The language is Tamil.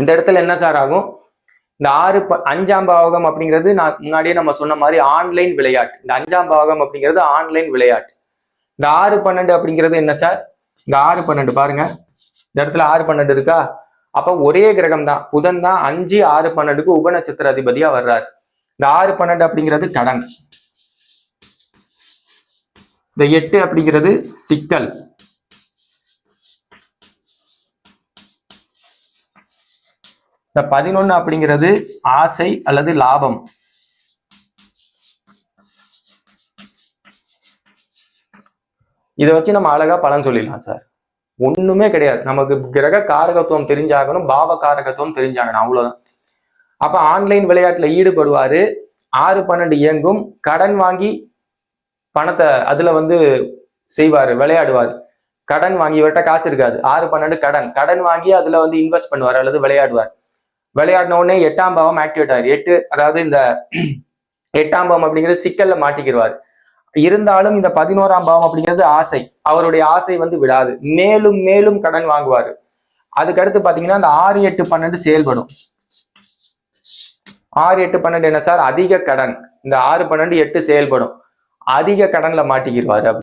இந்த இடத்துல என்ன சார் ஆகும்? இந்த ஆறு ப- அஞ்சாம் பாவகம் அப்படிங்கிறது நான் முன்னாடியே நம்ம சொன்ன மாதிரி ஆன்லைன் விளையாட்டு. இந்த அஞ்சாம் பாவகம் அப்படிங்கிறது ஆன்லைன் விளையாட்டு. இந்த ஆறு பன்னெண்டு அப்படிங்கிறது என்ன சார்? இந்த ஆறு பன்னெண்டு பாருங்க. இந்த இடத்துல ஆறு பன்னெண்டு இருக்கா? அப்ப ஒரே கிரகம் தான். புதன் தான் அஞ்சு ஆறு பன்னெண்டுக்கு உபநட்சத்திர அதிபதியா வர்றாரு. இந்த ஆறு பன்னெண்டு அப்படிங்கிறது கடன் இந்த எட்டு அப்படிங்கிறது சிக்கல். இந்த பதினொன்னு அப்படிங்கிறது ஆசை அல்லது லாபம். இதை வச்சு நம்ம அழகா பலன் சொல்லிடலாம் சார். ஒண்ணுமே கிடையாது. நமக்கு கிரக காரகத்துவம் தெரிஞ்சாகணும் பாவ காரகத்துவம் தெரிஞ்சாகணும் அவ்வளவுதான். அப்ப ஆன்லைன் விளையாட்டுல ஈடுபடுவாரு. ஆறு பன்னெண்டு இயங்கும். கடன் வாங்கி பணத்தை அதுல வந்து செய்வாரு விளையாடுவார். கடன் வாங்கி இவர்கிட்ட காசு இருக்காது. ஆறு பன்னெண்டு கடன். கடன் வாங்கி அதுல வந்து இன்வெஸ்ட் பண்ணுவார் அல்லது விளையாடுவார். விளையாடின உடனே எட்டாம் பாவம் ஆக்டிவேட் ஆகுது எட்டு அதாவது இந்த எட்டாம் பாவம் அப்படிங்கிறது சிக்கல்ல மாட்டிக்கிடுவார் இருந்தாலும் இந்த பதினோராம் பாவம் அப்படிங்கிறது ஆசை. அவருடைய ஆசை வந்து விடாது. மேலும் மேலும் கடன் வாங்குவார். அதுக்கடுத்து பாத்தீங்கன்னா இந்த ஆறு எட்டு பன்னெண்டு செயல்படும். ஆறு எட்டு பன்னெண்டு என்ன சார்? அதிக கடன். இந்த ஆறு பன்னெண்டு எட்டு செயல்படும். அதிக கடன்ல மாட்டிக்கிடுவாரு